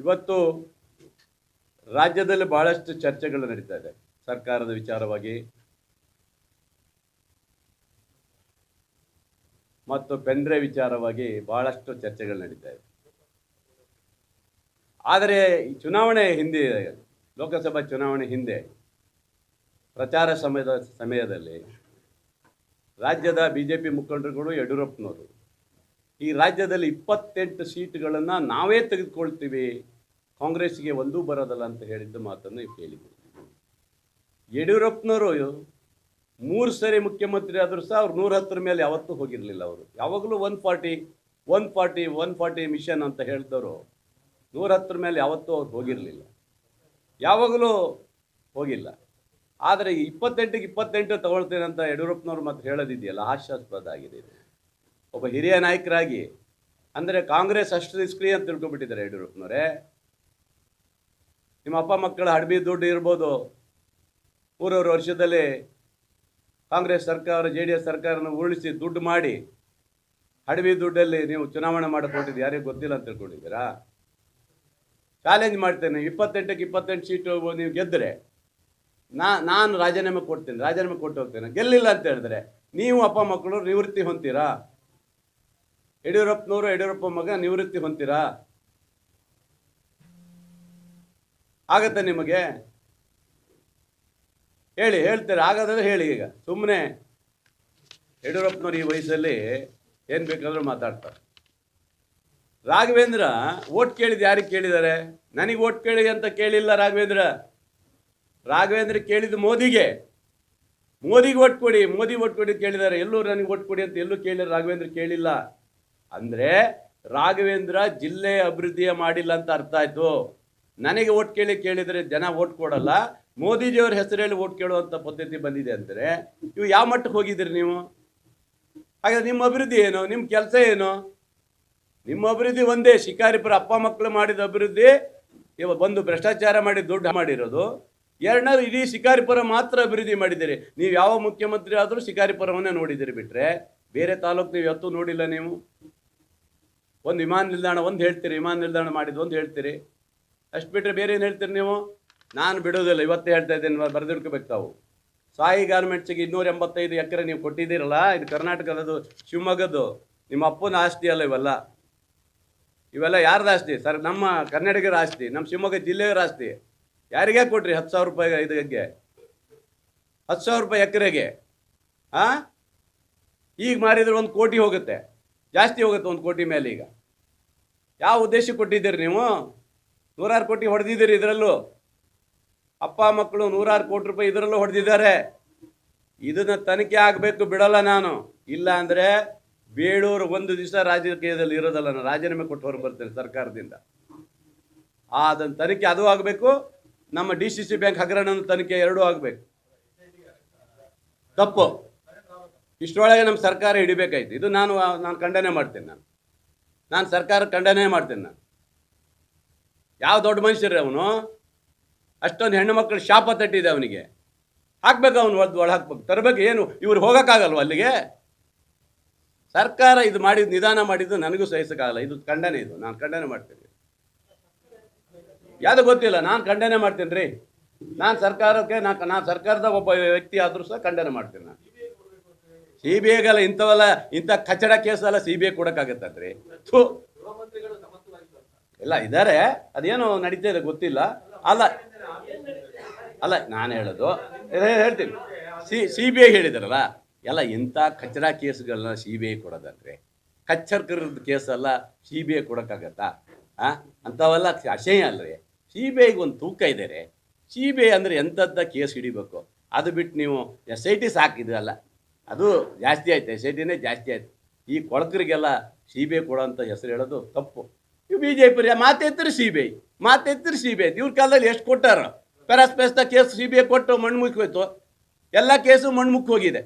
ಇವತ್ತು ರಾಜ್ಯದಲ್ಲಿ ಬಹಳಷ್ಟು ಚರ್ಚೆಗಳು ನಡೀತಾ ಇದೆ. ಸರ್ಕಾರದ ವಿಚಾರವಾಗಿ ಮತ್ತು ಪೆಂಡ್ರೆ ವಿಚಾರವಾಗಿ ಬಹಳಷ್ಟು ಚರ್ಚೆಗಳು ನಡೀತಾ ಇದೆ. ಆದರೆ ಈ ಚುನಾವಣೆ ಹಿಂದೆ, ಲೋಕಸಭಾ ಚುನಾವಣೆ ಹಿಂದೆ ಪ್ರಚಾರ ಸಮಯದ ಸಮಯದಲ್ಲಿ ರಾಜ್ಯದ ಬಿ ಜೆ ಪಿ ಮುಖಂಡರುಗಳು ಯಡಿಯೂರಪ್ಪನವರು ಈ ರಾಜ್ಯದಲ್ಲಿ ಇಪ್ಪತ್ತೆಂಟು ಸೀಟ್ಗಳನ್ನು ನಾವೇ ತೆಗೆದುಕೊಳ್ತೀವಿ. ಕಾಂಗ್ರೆಸ್ಗೆ ಒಂದೂ ಬರೋದಲ್ಲ ಅಂತ ಹೇಳಿದ್ದ ಮಾತನ್ನು ಕೇಳಿದ್ವಿ ಯಡಿಯೂರಪ್ಪನವರು ಮೂರು ಸರಿ ಮುಖ್ಯಮಂತ್ರಿ ಆದರೂ ಸಹ ಅವ್ರು ನೂರ ಹತ್ತರ ಮೇಲೆ ಯಾವತ್ತೂ ಹೋಗಿರಲಿಲ್ಲ ಅವರು. ಯಾವಾಗಲೂ one forty one forty one forty mission ಅಂತ ಹೇಳಿದವರು ನೂರ ಹತ್ತರ ಮೇಲೆ ಯಾವತ್ತೂ ಅವ್ರು ಹೋಗಿರಲಿಲ್ಲ. ಯಾವಾಗಲೂ ಹೋಗಿಲ್ಲ. ಆದರೆ ಇಪ್ಪತ್ತೆಂಟಿಗೆ ಇಪ್ಪತ್ತೆಂಟು ತಗೊಳ್ತೇನೆ ಅಂತ ಯಡಿಯೂರಪ್ಪನವ್ರು ಮತ್ತೆ ಹೇಳೋದಿದೆಯಲ್ಲ, ಹಾಸ್ಯಾಸ್ಪದ ಆಗಿದೆ ಒಬ್ಬ ಹಿರಿಯ ನಾಯಕರಾಗಿ, ಅಂದರೆ ಕಾಂಗ್ರೆಸ್ ಅಷ್ಟು ನಿಷ್ಕ್ರಿಯ ಅಂತ ತಿಳ್ಕೊಬಿಟ್ಟಿದ್ದಾರೆ ಯಡಿಯೂರಪ್ಪನವರೇ. ನಿಮ್ಮ ಅಪ್ಪ ಮಕ್ಕಳ ಹಡಬಿ ದುಡ್ಡು ಇರ್ಬೋದು. ಮೂರುವರೆ ವರ್ಷದಲ್ಲಿ ಕಾಂಗ್ರೆಸ್ ಸರ್ಕಾರ, ಜೆ ಡಿ ಎಸ್ ಸರ್ಕಾರನ ಉರುಳಿಸಿ ದುಡ್ಡು ಮಾಡಿ ಹಡವಿ ದುಡ್ಡಲ್ಲಿ ನೀವು ಚುನಾವಣೆ ಮಾಡಿಕೊಟ್ಟಿದ್ದು ಯಾರಿಗೂ ಗೊತ್ತಿಲ್ಲ ಅಂತ ತಿಳ್ಕೊಂಡಿದ್ದೀರಾ? ಚಾಲೆಂಜ್ ಮಾಡ್ತೇನೆ, ಇಪ್ಪತ್ತೆಂಟಕ್ಕೆ ಇಪ್ಪತ್ತೆಂಟು ಸೀಟು ನೀವು ಗೆದ್ದರೆ, ನಾ, ನಾನು ರಾಜೀನಾಮೆ ಕೊಡ್ತೇನೆ, ರಾಜೀನಾಮೆ ಕೊಟ್ಟು ಹೋಗ್ತೇನೆ. ಗೆಲ್ಲಿಲ್ಲ ಅಂತ ಹೇಳಿದ್ರೆ, ನೀವು ಅಪ್ಪ ಮಕ್ಕಳು ನಿವೃತ್ತಿ ಹೊಂತೀರಾ ಯಡಿಯೂರಪ್ಪನವರು ಯಡಿಯೂರಪ್ಪ ಮಗ ನಿವೃತ್ತಿ ಹೊಂತೀರಾ ಆಗತ್ತೆ ನಿಮಗೆ? ಹೇಳಿ, ಹೇಳ್ತೀರಾ? ಆಗದ್ರೆ ಹೇಳಿ ಈಗ. ಸುಮ್ಮನೆ ಯಡಿಯೂರಪ್ಪನವ್ರು ಈ ವಯಸ್ಸಲ್ಲಿ ಏನು ಬೇಕಾದರೂ ಮಾತಾಡ್ತಾರೆ. ರಾಘವೇಂದ್ರ ಓಟ್ ಕೇಳಿದ ಯಾರಿಗೆ ಕೇಳಿದ್ದಾರೆ? ನನಗೆ ಓಟ್ ಕೇಳಿ ಅಂತ ಕೇಳಿಲ್ಲ ರಾಘವೇಂದ್ರ. ರಾಘವೇಂದ್ರ ಕೇಳಿದ್ದು ಮೋದಿಗೆ. ಮೋದಿಗೆ ಓಟ್ ಕೊಡಿ, ಮೋದಿ ಓಟ್ ಕೊಡಿ ಕೇಳಿದ್ದಾರೆ. ಎಲ್ಲೂ ನನಗೆ ಓಟ್ ಕೊಡಿ ಅಂತ ಎಲ್ಲೂ ಕೇಳಿಲ್ಲ, ರಾಘವೇಂದ್ರ ಕೇಳಿಲ್ಲ. ಅಂದರೆ ರಾಘವೇಂದ್ರ ಜಿಲ್ಲೆ ಅಭಿವೃದ್ಧಿಯ ಮಾಡಿಲ್ಲ ಅಂತ ಅರ್ಥ ಆಯ್ತು. ನನಗೆ ಓಟ್ ಕೇಳಿ ಕೇಳಿದರೆ ಜನ ಓಟ್ ಕೊಡಲ್ಲ. ಮೋದಿಜಿಯವ್ರ ಹೆಸರಲ್ಲಿ ಓಟ್ ಕೇಳುವಂಥ ಪದ್ಧತಿ ಬಂದಿದೆ ಅಂದ್ರೆ ಇವು ಯಾವ ಮಟ್ಟಕ್ಕೆ ಹೋಗಿದ್ದೀರಿ ನೀವು? ಹಾಗಾದ್ರೆ ನಿಮ್ಮ ಅಭಿವೃದ್ಧಿ ಏನು? ನಿಮ್ಮ ಕೆಲಸ ಏನು? ನಿಮ್ಮ ಅಭಿವೃದ್ಧಿ ಒಂದೇ, ಶಿಕಾರಿಪುರ ಅಪ್ಪ ಮಕ್ಕಳು ಮಾಡಿದ ಅಭಿವೃದ್ಧಿ, ಇವ ಬಂದು ಭ್ರಷ್ಟಾಚಾರ ಮಾಡಿ ದುಡ್ಡು ಮಾಡಿರೋದು. ಎರಡನೇದು ಇಡೀ ಶಿಕಾರಿಪುರ ಮಾತ್ರ ಅಭಿವೃದ್ಧಿ ಮಾಡಿದ್ದೀರಿ. ನೀವು ಯಾವ ಮುಖ್ಯಮಂತ್ರಿ ಆದರೂ ಶಿಕಾರಿಪುರವನ್ನೇ ನೋಡಿದ್ದೀರಿ ಬಿಟ್ಟರೆ ಬೇರೆ ತಾಲೂಕು ನೀವು ಯಾವತ್ತೂ ನೋಡಿಲ್ಲ ನೀವು. ಒಂದು ವಿಮಾನ ನಿಲ್ದಾಣ ಒಂದು ಹೇಳ್ತೀರಿ, ವಿಮಾನ ನಿಲ್ದಾಣ ಮಾಡಿದ್ದು ಒಂದು ಹೇಳ್ತೀರಿ. ಅಷ್ಟು ಬಿಟ್ಟರೆ ಬೇರೆ ಏನು ಹೇಳ್ತೀರಿ ನೀವು? ನಾನು ಬಿಡೋದಿಲ್ಲ, ಇವತ್ತೇ ಹೇಳ್ತಾ ಇದ್ದೇನೆ ಬರೆದಿಡ್ಕೋಬೇಕು ತಾವು. ಸಾಯಿ ಗಾರ್ಮೆಂಟ್ಸಿಗೆ ಇನ್ನೂರ ಎಂಬತ್ತೈದು ಎಕರೆ ನೀವು ಕೊಟ್ಟಿದ್ದೀರಲ್ಲ, ಇದು ಕರ್ನಾಟಕದದು, ಶಿವಮೊಗ್ಗದ್ದು, ನಿಮ್ಮ ಅಪ್ಪನ ಆಸ್ತಿ ಅಲ್ಲ ಇವೆಲ್ಲ. ಇವೆಲ್ಲ ಯಾರ್ದು ಆಸ್ತಿ? ಸರ್, ನಮ್ಮ ಕನ್ನಡಿಗರ ಆಸ್ತಿ, ನಮ್ಮ ಶಿವಮೊಗ್ಗ ಜಿಲ್ಲೆಯವರ ಆಸ್ತಿ. ಯಾರಿಗೆ ಕೊಟ್ರಿ ಹತ್ತು ಸಾವಿರ ರೂಪಾಯಿ ಇದಕ್ಕೆ ಹತ್ತು ಸಾವಿರ ರೂಪಾಯಿ ಎಕರೆಗೆ, ಆ? ಈಗ ಮಾರಿದ್ರೆ ಒಂದು ಕೋಟಿ ಹೋಗುತ್ತೆ. ಜಾಸ್ತಿ ಹೋಗುತ್ತೆ ಒಂದು ಕೋಟಿ ಮೇಲೆ ಈಗ. ಯಾವ ಉದ್ದೇಶಕ್ಕೆ ಕೊಟ್ಟಿದ್ದೀರಿ ನೀವು? ನೂರಾರು ಕೋಟಿ ಹೊಡೆದಿದ್ದೀರಿ ಇದರಲ್ಲೂ. ಅಪ್ಪ ಮಕ್ಕಳು ನೂರಾರು ಕೋಟಿ ರೂಪಾಯಿ ಇದರಲ್ಲೂ ಹೊಡೆದಿದ್ದಾರೆ. ಇದನ್ನ ತನಿಖೆ ಆಗಬೇಕು ಬಿಡಲ್ಲ ನಾನು. ಇಲ್ಲ ಅಂದರೆ ಬೇಳೂರು ಒಂದು ದಿವಸ ರಾಜಕೀಯದಲ್ಲಿ ಇರೋದಲ್ಲ, ನಾನು ರಾಜೀನಾಮೆ ಕೊಟ್ಟು ಹೊರಗೆ ಬರ್ತೇನೆ ಸರ್ಕಾರದಿಂದ. ಅದನ್ನು ತನಿಖೆ ಅದು ಆಗಬೇಕು, ನಮ್ಮ ಡಿ ಸಿ ಸಿ ಬ್ಯಾಂಕ್ ಹಗರಣದ ತನಿಖೆ ಎರಡೂ ಆಗಬೇಕು. ತಪ್ಪು. ಇಷ್ಟರೊಳಗೆ ನಮ್ಮ ಸರ್ಕಾರ ಹಿಡಿಬೇಕಾಯ್ತು. ಇದು ನಾನು ನಾನು ಖಂಡನೆ ಮಾಡ್ತೇನೆ ನಾನು. ನಾನು ಸರ್ಕಾರ ಖಂಡನೆ ಮಾಡ್ತೇನೆ ನಾನು. ಯಾವ ದೊಡ್ಡ ಮನುಷ್ಯರೇ ಅವನು? ಅಷ್ಟೊಂದು ಹೆಣ್ಣು ಮಕ್ಕಳು ಶಾಪ ತಟ್ಟಿದೆ ಅವನಿಗೆ. ಹಾಕ್ಬೇಕು ಅವನು ಒದ್ದು ಒಳ ಹಾಕ್ಬೇಕು. ತರಬೇಕು ಏನು, ಇವ್ರು ಹೋಗೋಕ್ಕಾಗಲ್ವ ಅಲ್ಲಿಗೆ? ಸರ್ಕಾರ ಇದು ಮಾಡಿದ್ದು ನಿಧಾನ ಮಾಡಿದ್ದು ನನಗೂ ಸಹಿಸೋಕ್ಕಾಗಲ್ಲ. ಇದು ಖಂಡನೆ ಇದು. ನಾನು ಖಂಡನೆ ಮಾಡ್ತೇನೆ. ಯಾವುದು ಗೊತ್ತಿಲ್ಲ. ನಾನು ಖಂಡನೆ ಮಾಡ್ತೇನೆ ರೀ ನಾನು ಸರ್ಕಾರಕ್ಕೆ, ನಾನು ನಾನು ಸರ್ಕಾರದ ಒಬ್ಬ ವ್ಯಕ್ತಿ ಆದರೂ ಸಹ ಖಂಡನೆ ಮಾಡ್ತೇನೆ ನಾನು. ಸಿ ಬಿ ಐಗೆಲ್ಲ ಇಂಥವೆಲ್ಲ, ಇಂಥ ಕಚಡ ಕೇಸೆಲ್ಲ ಸಿ ಬಿ ಐ ಕೊಡೋಕ್ಕಾಗತ್ತಂದ್ರಿ ಇಲ್ಲ ಇದ್ದಾರೆ ಅದೇನೋ ನಡೀತಾ ಇದೆ ಗೊತ್ತಿಲ್ಲ. ಅಲ್ಲ ಅಲ್ಲ, ನಾನು ಹೇಳೋದು ಹೇಳ್ತೀನಿ. ಸಿ ಸಿ ಬಿ ಐ ಹೇಳಿದಾರಲ್ಲ, ಎಲ್ಲ ಇಂಥ ಕಚಡ ಕೇಸ್ಗಳನ್ನ ಸಿ ಬಿ ಐ ಕೊಡೋದಂದ್ರೆ ಕಚ್ಚರ್ಕರದ ಕೇಸೆಲ್ಲ ಸಿ ಬಿ ಐ ಕೊಡೋಕ್ಕಾಗತ್ತಾ? ಆ, ಅಂಥವೆಲ್ಲ ಅಸಹ್ಯ ಅಲ್ರಿ. ಸಿ ಬಿ ಐಗೆ ಒಂದು ತೂಕ ಇದೆ ರೀ. ಸಿ ಬಿ ಐ ಅಂದರೆ ಎಂಥದ್ದ ಕೇಸ್ ಹಿಡಿಬೇಕು? ಅದು ಬಿಟ್ಟು ನೀವು ಎಸ್ ಐ ಟಿ ಸಾಕಿದ್ರಲ್ಲ ಅದು ಜಾಸ್ತಿ ಆಯ್ತು, ಎಸ್ ಐ ಟಿನೇ ಜಾಸ್ತಿ ಆಯ್ತು. ಈ ಕೊಳಕರಿಗೆಲ್ಲ ಸಿ ಬಿ ಐ ಕೊಡೋಂಥ ಹೆಸರು ಹೇಳೋದು ತಪ್ಪು. ಇವು ಬಿ ಜೆ ಪಿ ಮಾತೈತ್ರಿ ಸಿ ಬಿ ಐ ಮಾತೈತ್ರಿ ಸಿ ಬಿ ಐ. ಇವ್ರ ಕಾಲದಲ್ಲಿ ಎಷ್ಟು ಕೊಟ್ಟಾರ? ಪೆರಸ್ ಪೆಸ್ತ ಕೇಸ್ ಸಿ ಬಿ ಐ ಕೊಟ್ಟು ಮಣ್ಣು ಮುಚ್ಚಿ ಹೋಯ್ತು. ಎಲ್ಲ ಕೇಸು ಮಣ್ಣು ಮುಕ್ಕಿ ಹೋಗಿದೆ.